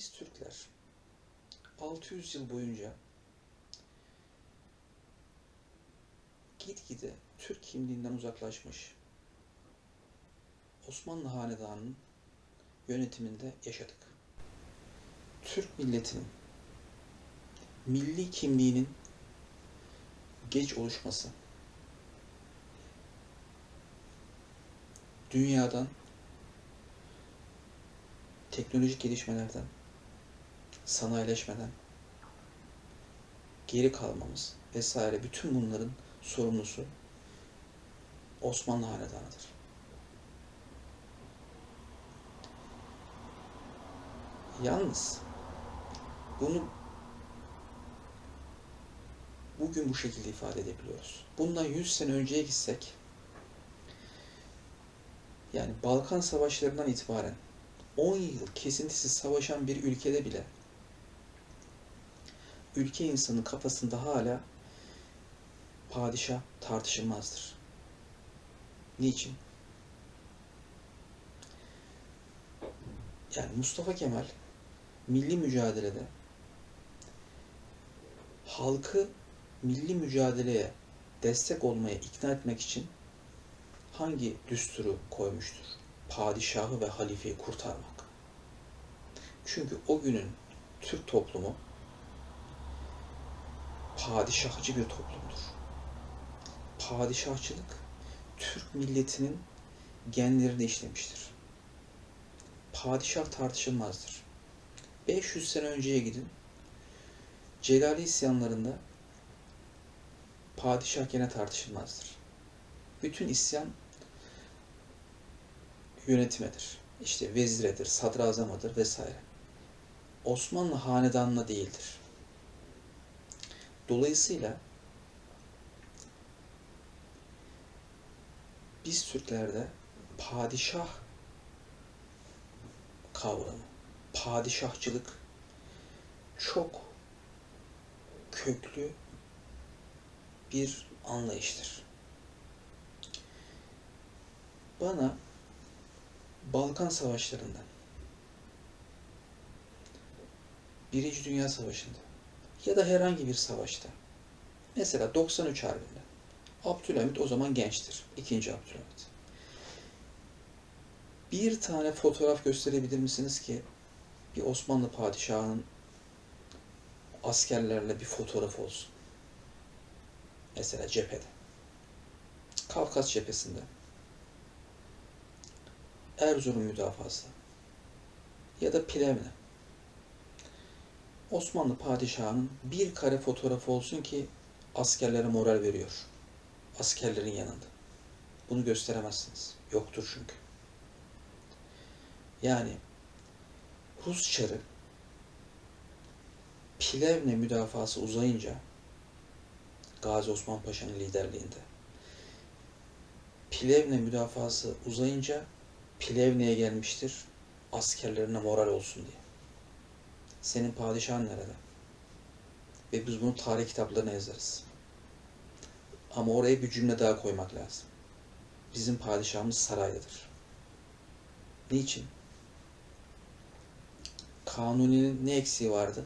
Biz Türkler 600 yıl boyunca gitgide Türk kimliğinden uzaklaşmış Osmanlı Hanedanı'nın yönetiminde yaşadık. Türk milletinin milli kimliğinin geç oluşması dünyadan teknolojik gelişmelerden sanayileşmeden geri kalmamız vesaire bütün bunların sorumlusu Osmanlı Hanedanı'dır. Yalnız bunu bugün bu şekilde ifade edebiliyoruz. Bundan 100 sene önceye gitsek yani Balkan savaşlarından itibaren 10 yıl kesintisiz savaşan bir ülkede bile ülke insanın kafasında hala padişah tartışılmazdır. Niçin? Yani Mustafa Kemal milli mücadelede halkı milli mücadeleye destek olmaya ikna etmek için hangi düsturu koymuştur? Padişahı ve halifeyi kurtarmak. Çünkü o günün Türk toplumu padişahçı bir toplumdur. Padişahçılık Türk milletinin genlerine işlemiştir. Padişah tartışılmazdır. 500 sene önceye gidin. Celali isyanlarında padişah gene tartışılmazdır. Bütün isyan yönetimedir. İşte veziredir, sadrazamadır vesaire. Osmanlı hanedanına değildir. Dolayısıyla biz Türklerde padişah kavramı, padişahçılık çok köklü bir anlayıştır. Bana Balkan Savaşlarından, Birinci Dünya Savaşı'nda ya da herhangi bir savaşta, mesela 93 Harbi'nde, Abdülhamit o zaman gençtir, ikinci Abdülhamit. Bir tane fotoğraf gösterebilir misiniz ki bir Osmanlı padişahının askerlerle bir fotoğraf olsun? Mesela cephede. Kafkas cephesinde. Erzurum müdafası ya da Plevne. Osmanlı padişahının bir kare fotoğrafı olsun ki askerlere moral veriyor. Askerlerin yanında. Bunu gösteremezsiniz. Yoktur çünkü. Yani Rus çarı Plevne müdafası uzayınca Gazi Osman Paşa'nın liderliğinde Plevne müdafası uzayınca Plevne'ye gelmiştir askerlerine moral olsun diye. Senin padişahın nerede? Ve biz bunu tarih kitaplarına yazarız. Ama oraya bir cümle daha koymak lazım. Bizim padişahımız saraydadır. Niçin? Kanuni'nin ne eksiği vardı?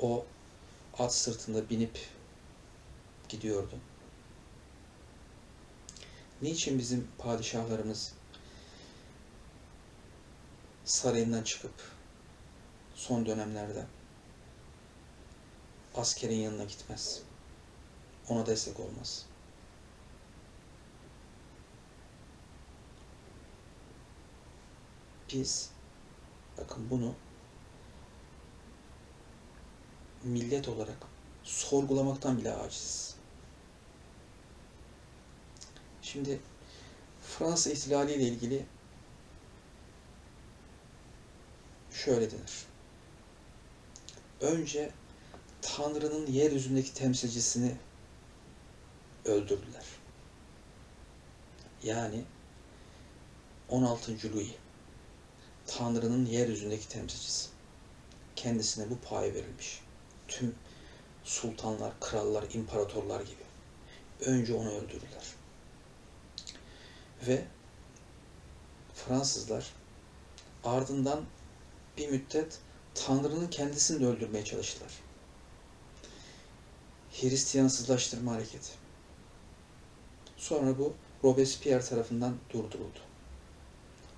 O at sırtında binip gidiyordu. Niçin bizim padişahlarımız sarayından çıkıp son dönemlerde askerin yanına gitmez? Ona destek olmaz. Biz bakın bunu millet olarak sorgulamaktan bile aciziz. Şimdi Fransa ihtilali ile ilgili şöyle denir. Önce Tanrı'nın yeryüzündeki temsilcisini öldürdüler. Yani 16. Louis Tanrı'nın yeryüzündeki temsilcisi. Kendisine bu pay verilmiş. Tüm sultanlar, krallar, imparatorlar gibi. Önce onu öldürdüler. Ve Fransızlar ardından bir müddet Tanrı'nın kendisini de öldürmeye çalıştılar. Hristiyansızlaştırma hareketi. Sonra bu Robespierre tarafından durduruldu.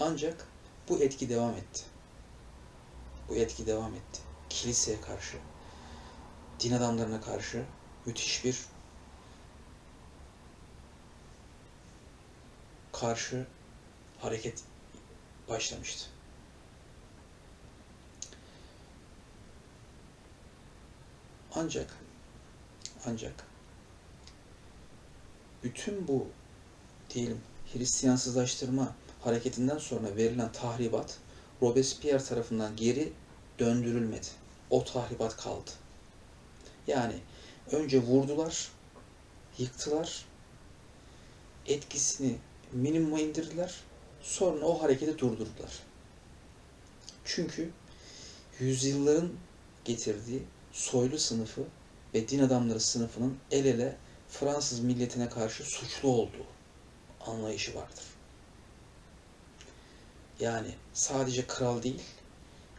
Ancak bu etki devam etti. Bu etki devam etti. Kiliseye karşı, din adamlarına karşı müthiş bir karşı hareket başlamıştı. Ancak ancak bütün bu diyelim Hristiyansızlaştırma hareketinden sonra verilen tahribat Robespierre tarafından geri döndürülmedi. O tahribat kaldı. Yani önce vurdular, yıktılar, etkisini minimuma indirdiler, sonra o hareketi durdurdular. Çünkü yüzyılların getirdiği soylu sınıfı ve din adamları sınıfının el ele Fransız milletine karşı suçlu olduğu anlayışı vardır. Yani sadece kral değil,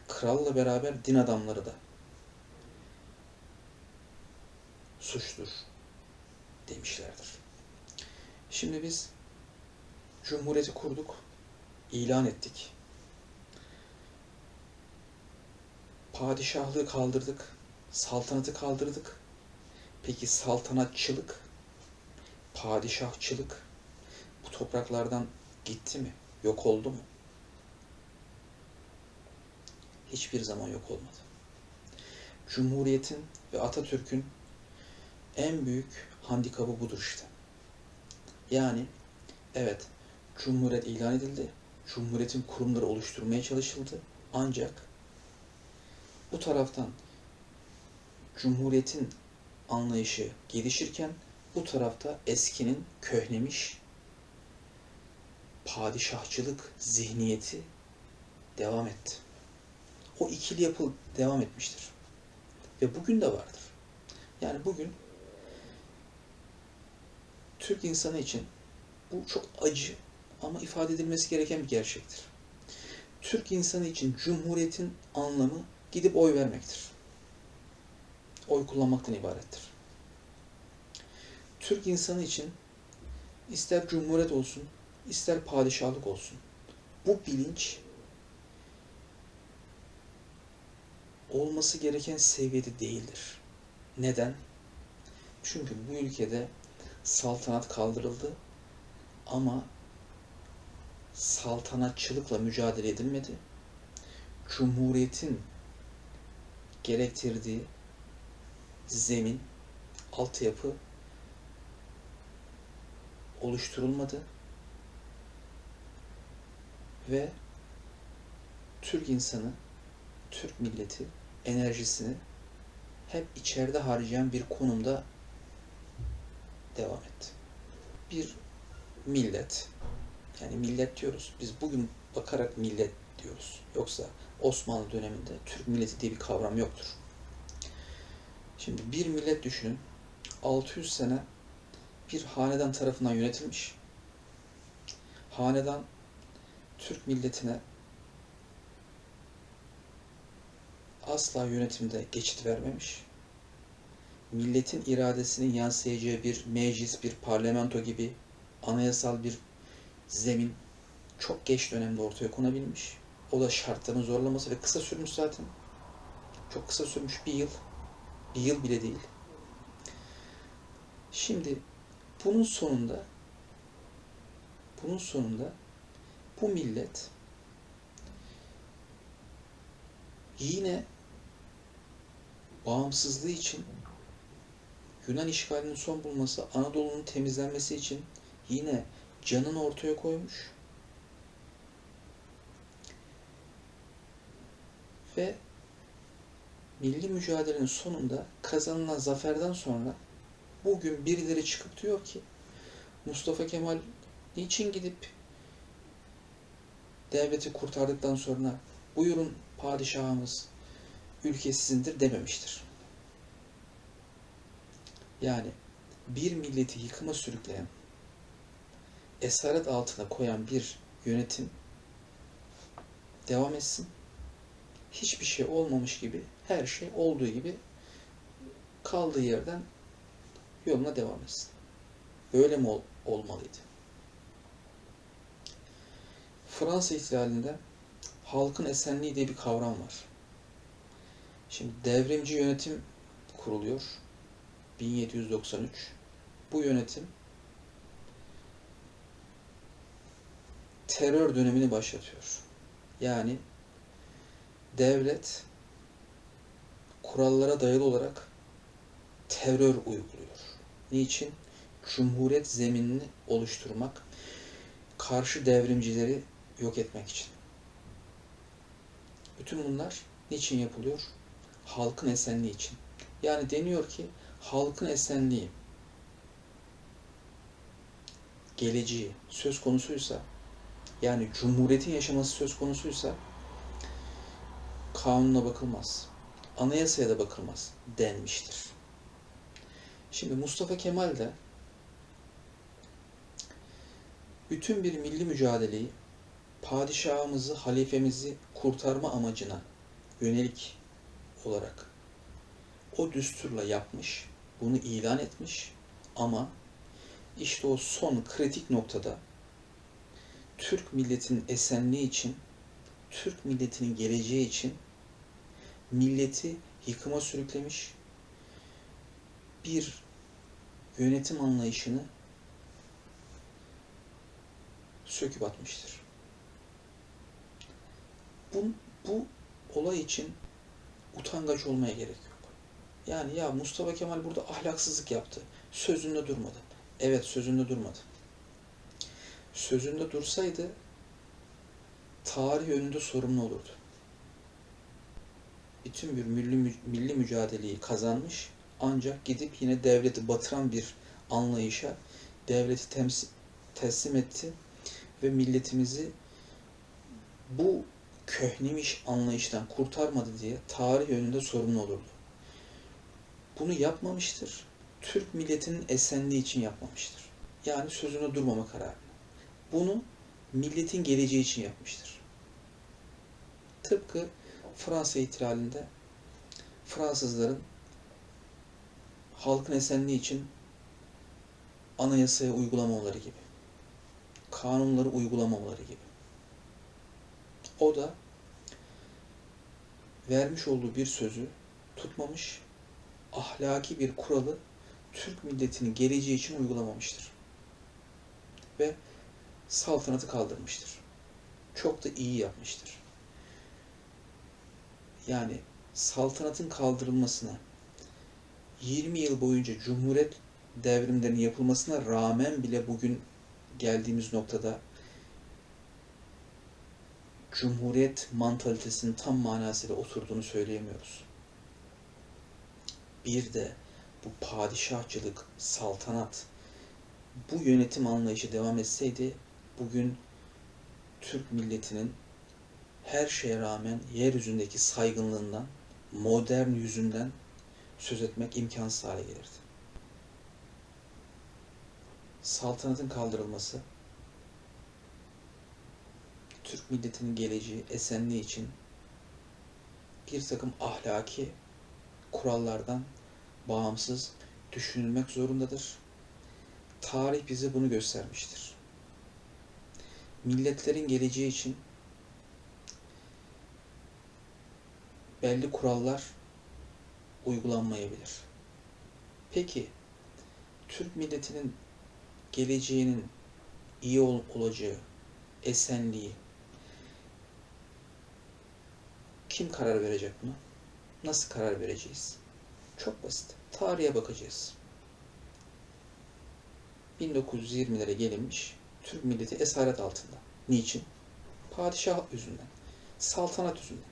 kralla beraber din adamları da suçtur demişlerdir. Şimdi biz Cumhuriyeti kurduk, ilan ettik. Padişahlığı kaldırdık, saltanatı kaldırdık. Peki saltanatçılık, padişahçılık bu topraklardan gitti mi? Yok oldu mu? Hiçbir zaman yok olmadı. Cumhuriyetin ve Atatürk'ün en büyük handikabı budur işte. Yani evet Cumhuriyet ilan edildi. Cumhuriyetin kurumları oluşturmaya çalışıldı. Ancak bu taraftan Cumhuriyetin anlayışı gelişirken bu tarafta eskinin köhnemiş padişahçılık zihniyeti devam etti. O ikili yapı devam etmiştir. Ve bugün de vardır. Yani bugün Türk insanı için bu çok acı ama ifade edilmesi gereken bir gerçektir. Türk insanı için cumhuriyetin anlamı gidip oy vermektir. Oy kullanmaktan ibarettir. Türk insanı için ister cumhuriyet olsun, ister padişahlık olsun. Bu bilinç olması gereken seviyede değildir. Neden? Çünkü bu ülkede saltanat kaldırıldı ama saltanatçılıkla mücadele edilmedi. Cumhuriyetin gerektirdiği zemin, altyapı oluşturulmadı ve Türk insanı, Türk milleti enerjisini hep içeride harcayan bir konumda devam etti. Bir millet, yani millet diyoruz. Biz bugün bakarak millet diyoruz. Yoksa Osmanlı döneminde Türk milleti diye bir kavram yoktur. Şimdi bir millet düşünün. 600 sene bir hanedan tarafından yönetilmiş. Hanedan Türk milletine asla yönetimde geçit vermemiş. Milletin iradesinin yansıyacağı bir meclis, bir parlamento gibi anayasal bir zemin çok geç dönemde ortaya konabilmiş. O da şartların zorlaması ve kısa sürmüş zaten. Çok kısa sürmüş bir yıl. Bir yıl bile değil. Şimdi bunun sonunda bunun sonunda bu millet yine bağımsızlığı için Yunan işgalinin son bulması, Anadolu'nun temizlenmesi için yine canını ortaya koymuş. Ve milli mücadelenin sonunda kazanılan zaferden sonra bugün birileri çıkıp diyor ki Mustafa Kemal niçin gidip devleti kurtardıktan sonra buyurun padişahımız ülke sizindir dememiştir. Yani bir milleti yıkıma sürükleyen, esaret altına koyan bir yönetim devam etsin. hiçbir şey olmamış gibi, her şey olduğu gibi kaldığı yerden yoluna devam etsin. Böyle mi ol- olmalıydı? Fransa ihtilalinde halkın esenliği diye bir kavram var. Şimdi devrimci yönetim kuruluyor. 1793. Bu yönetim terör dönemini başlatıyor. Yani devlet kurallara dayalı olarak terör uyguluyor. Niçin? Cumhuriyet zeminini oluşturmak, karşı devrimcileri yok etmek için. Bütün bunlar niçin yapılıyor? Halkın esenliği için. Yani deniyor ki halkın esenliği, geleceği söz konusuysa, yani cumhuriyetin yaşaması söz konusuysa kanuna bakılmaz. Anayasaya da bakılmaz denmiştir. Şimdi Mustafa Kemal de bütün bir milli mücadeleyi padişahımızı, halifemizi kurtarma amacına yönelik olarak o düsturla yapmış, bunu ilan etmiş ama işte o son kritik noktada Türk milletinin esenliği için, Türk milletinin geleceği için milleti yıkıma sürüklemiş, bir yönetim anlayışını söküp atmıştır. Bu, bu olay için utangaç olmaya gerek yok. Yani ya Mustafa Kemal burada ahlaksızlık yaptı. Sözünde durmadı. Evet sözünde durmadı. Sözünde dursaydı tarih önünde sorumlu olurdu. Bütün bir milli, milli mücadeleyi kazanmış ancak gidip yine devleti batıran bir anlayışa devleti temsil, teslim etti ve milletimizi bu köhnemiş anlayıştan kurtarmadı diye tarih önünde sorumlu olurdu. Bunu yapmamıştır. Türk milletinin esenliği için yapmamıştır. Yani sözüne durmama kararı. Bunu milletin geleceği için yapmıştır. Tıpkı Fransa ihtilalinde Fransızların halkın esenliği için anayasaya uygulamamaları gibi, kanunları uygulamamaları gibi. O da vermiş olduğu bir sözü tutmamış, ahlaki bir kuralı Türk milletinin geleceği için uygulamamıştır. Ve saltanatı kaldırmıştır. Çok da iyi yapmıştır. Yani saltanatın kaldırılmasına 20 yıl boyunca Cumhuriyet devrimlerinin yapılmasına rağmen bile bugün geldiğimiz noktada Cumhuriyet mantalitesinin tam manasıyla oturduğunu söyleyemiyoruz. Bir de bu padişahçılık, saltanat, bu yönetim anlayışı devam etseydi bugün Türk milletinin her şeye rağmen yeryüzündeki saygınlığından, modern yüzünden söz etmek imkansız hale gelirdi. Saltanatın kaldırılması, Türk milletinin geleceği, esenliği için bir takım ahlaki kurallardan bağımsız düşünülmek zorundadır. Tarih bize bunu göstermiştir. Milletlerin geleceği için belli kurallar uygulanmayabilir. Peki Türk milletinin geleceğinin iyi ol- olacağı, esenliği kim karar verecek buna? Nasıl karar vereceğiz? Çok basit. Tarihe bakacağız. 1920'lere gelinmiş Türk milleti esaret altında. Niçin? Padişah yüzünden. Saltanat yüzünden.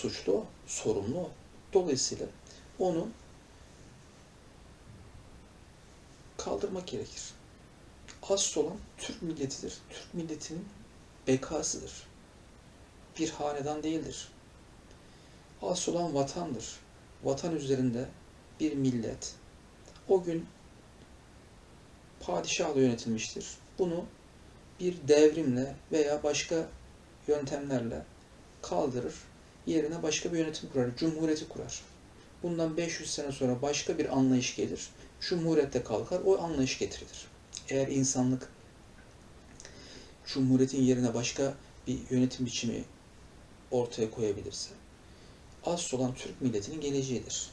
Suçlu sorumlu. Dolayısıyla onu kaldırmak gerekir. Asıl olan Türk milletidir. Türk milletinin bekasıdır. Bir hanedan değildir. Asıl olan vatandır. Vatan üzerinde bir millet o gün padişahla yönetilmiştir. Bunu bir devrimle veya başka yöntemlerle kaldırır, yerine başka bir yönetim kurar, cumhuriyeti kurar. Bundan 500 sene sonra başka bir anlayış gelir, cumhuriyette kalkar, o anlayış getirilir. Eğer insanlık cumhuriyetin yerine başka bir yönetim biçimi ortaya koyabilirse, asıl olan Türk milletinin geleceğidir.